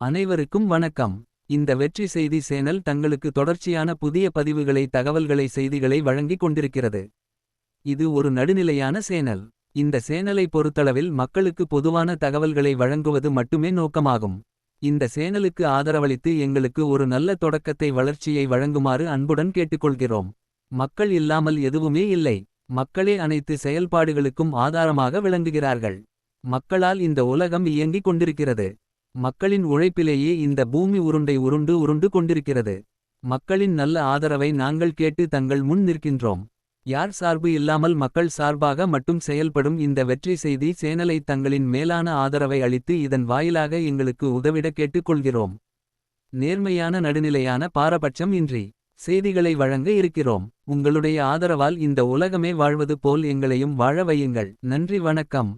அனைவருக்கும் வணக்கம். இந்த வெற்றி செய்தி சேனல் தங்களுக்கு தொடர்ச்சியான புதிய பதிவுகளை தகவல்களை செய்திகளை வழங்கிக் கொண்டிருக்கிறது. இது ஒரு நடுநிலையான சேனல். இந்த சேனலை பொறுத்தளவில் மக்களுக்கு பொதுவான தகவல்களை வழங்குவது மட்டுமே நோக்கமாகும். இந்த சேனலுக்கு ஆதரவளித்து எங்களுக்கு ஒரு நல்ல தொடக்கத்தை வளர்ச்சியை வழங்குமாறு அன்புடன் கேட்டுக்கொள்கிறோம். மக்கள் இல்லாமல் எதுவுமே இல்லை. மக்களே அனைத்து செயல்பாடுகளுக்கும் ஆதாரமாக விளங்குகிறார்கள். மக்களால் இந்த உலகம் இயங்கிக் கொண்டிருக்கிறது. மக்களின் உழைப்பிலேயே இந்த பூமி உருண்டை உருண்டு உருண்டு கொண்டிருக்கிறது. மக்களின் நல்ல ஆதரவை நாங்கள் கேட்டு தங்கள் முன் நிற்கின்றோம். யார் சார்பு இல்லாமல் மக்கள் சார்பாக மட்டும் செயல்படும் இந்த வெற்றி செய்தி சேனலை தங்களின் மேலான ஆதரவை அளித்து இதன் வாயிலாக எங்களுக்கு உதவிட கேட்டுக்கொள்கிறோம். நேர்மையான நடுநிலையான பாரபட்சம் இன்றி செய்திகளை வழங்க இருக்கிறோம். உங்களுடைய ஆதரவால் இந்த உலகமே வாழ்வது போல் எங்களையும் வாழ வையுங்கள். நன்றி வணக்கம்.